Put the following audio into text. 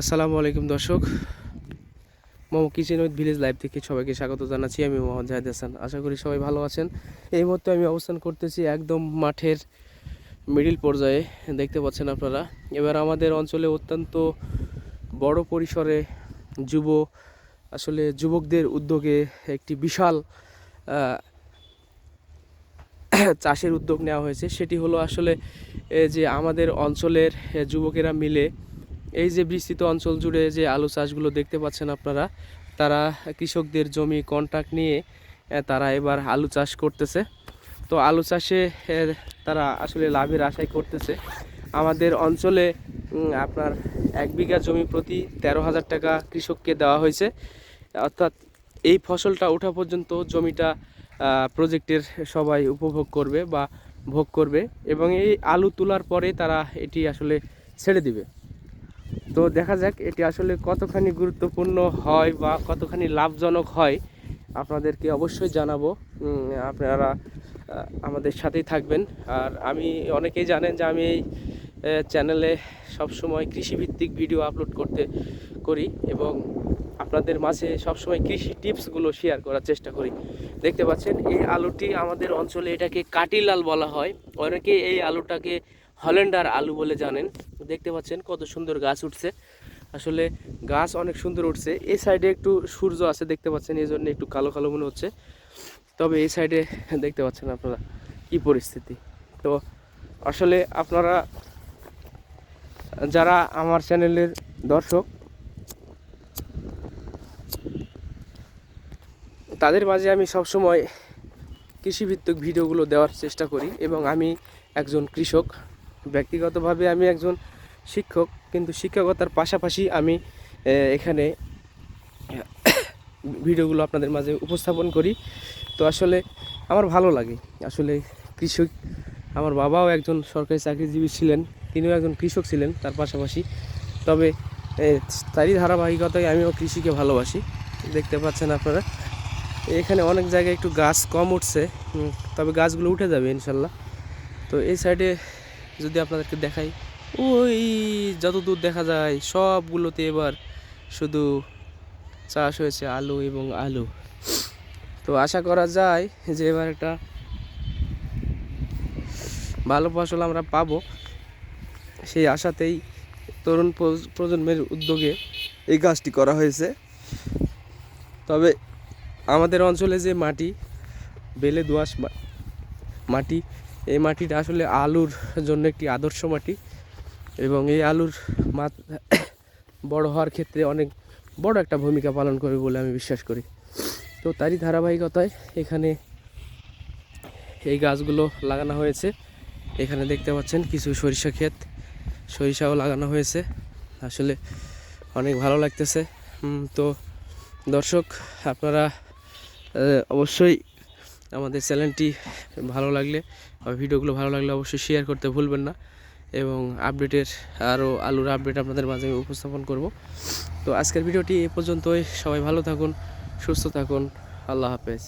আসসালামু আলাইকুম দর্শক। Momo kitchen with village live থেকে সবাইকে স্বাগত জানাচ্ছি। আমি মোহাম্মদ জাহেদ হাসান। আশা করি সবাই ভালো আছেন। এই মুহূর্তে আমি অবস্থান করতেছি একদম মাঠের মিডিল পর্যায়ে। দেখতে পাচ্ছেন আপনারা। এবার আমাদের অঞ্চলে অত্যন্ত বড় পরিসরে যুব, আসলে যুবকদের উদ্যোগে একটি বিশাল চাষের উদ্যোগ নেওয়া হয়েছে। সেটি হলো আসলে যে আমাদের অঞ্চলের যুবকেরা মিলে এই যে বিস্তৃত অঞ্চল জুড়ে যে আলু চাষগুলো দেখতে পাচ্ছেন আপনারা, তারা কৃষকদের জমি কন্ট্রাক্ট নিয়ে তারা এবার আলু চাষ করতেছে। তো আলু চাষে তারা আসলে লাভের আশাই করতেছে। আমাদের অঞ্চলে আপনার এক বিঘা জমি প্রতি তেরো হাজার টাকা কৃষককে দেওয়া হয়েছে। অর্থাৎ এই ফসলটা ওঠা পর্যন্ত জমিটা প্রজেক্টের সবাই উপভোগ করবে বা ভোগ করবে এবং এই আলু তোলার পরে তারা এটি আসলে ছেড়ে দিবে। তো দেখা যাক এটি আসলে কতখানি গুরুত্বপূর্ণ হয় বা কতখানি লাভজনক হয়। আপনাদেরকে অবশ্যই জানাব। আপনারা আমাদের সাথেই থাকবেন। আর আমি, অনেকেই জানেন যে আমি এই চ্যানেলে সবসময় কৃষিভিত্তিক ভিডিও আপলোড করতে করি এবং আপনাদের মাঝে সবসময় কৃষি টিপসগুলো শেয়ার করার চেষ্টা করি। দেখতে পাচ্ছেন, এই আলুটি আমাদের অঞ্চলে এটাকে কাটিলাল বলা হয়। অনেকে এই আলুটাকে হল্যান্ডার আলু বলে জানেন। দেখতে পাচ্ছেন কত সুন্দর গাছ উঠছে। আসলে গাছ অনেক সুন্দর উঠছে। এই সাইডে একটু সূর্য আছে দেখতে পাচ্ছেন এই জন্য একটু কালো কালো মনে হচ্ছে। তবে এই সাইডে দেখতে পাচ্ছেন আপনারা কি পরিস্থিতি। তো আসলে আপনারা, যারা আমার চ্যানেলের দর্শক, তাদের মাঝে আমি সবসময় কৃষিভিত্তিক ভিডিওগুলো দেওয়ার চেষ্টা করি এবং আমি একজন কৃষক। ব্যক্তিগতভাবে আমি একজন শিক্ষক, কিন্তু শিক্ষকতার পাশাপাশি আমি এখানে, ভিডিওগুলো আপনাদের মাঝে উপস্থাপন করি। তো আসলে আমার ভালো লাগে। আসলে কৃষক, আমার বাবাও একজন সরকারি চাকরিজীবী ছিলেন, তিনিও একজন কৃষক ছিলেন তার পাশাপাশি। তবে তারই ধারাবাহিকতায় আমিও কৃষিকে ভালোবাসি। দেখতে পাচ্ছেন আপনারা। এখানে অনেক জায়গায় একটু গাছ কম উঠছে তবে গাছগুলো উঠে যাবে ইনশাল্লাহ। তো এই সাইডে যদি আপনাদেরকে দেখাই, ওই যত দূর দেখা যায়, সবগুলোতে এবার শুধু চাষ হয়েছে আলু এবং আলু। তো আশা করা যায় যে এবার একটা ভালো ফসল আমরা পাবো। সেই আশাতেই তরুণ প্রজ- প্রজন্মের উদ্যোগে এই কাজটি করা হয়েছে। তবে আমাদের অঞ্চলে যে মাটি, বেলে দোআঁশ মাটি এই মাটিটা আসলে আলুর জন্য একটি আদর্শ মাটি এবং এই আলুর মাত বড় হওয়ার ক্ষেত্রে অনেক বড় একটা ভূমিকা পালন করবে বলে আমি বিশ্বাস করি। তো তারই ধারাবাহিকতায় এখানে এই গাছগুলো লাগানো হয়েছে। এখানে দেখতে পাচ্ছেন কিছু সরিষা ক্ষেত, সরিষাও লাগানো হয়েছে। আসলে অনেক ভালো লাগতেছে। তো দর্শক, আপনারা অবশ্যই আমাদের চ্যানেলটি ভালো লাগলে ভিডিওগুলো ভালো লাগলে অবশ্যই শেয়ার করতে ভুলবেন না এবং আপডেটের আরও আলুর আপডেট আপনাদের মাঝে উপস্থাপন করব। তো আজকের ভিডিওটি এ পর্যন্তই। সবাই ভালো থাকুন, সুস্থ থাকুন। আল্লাহ হাফেজ।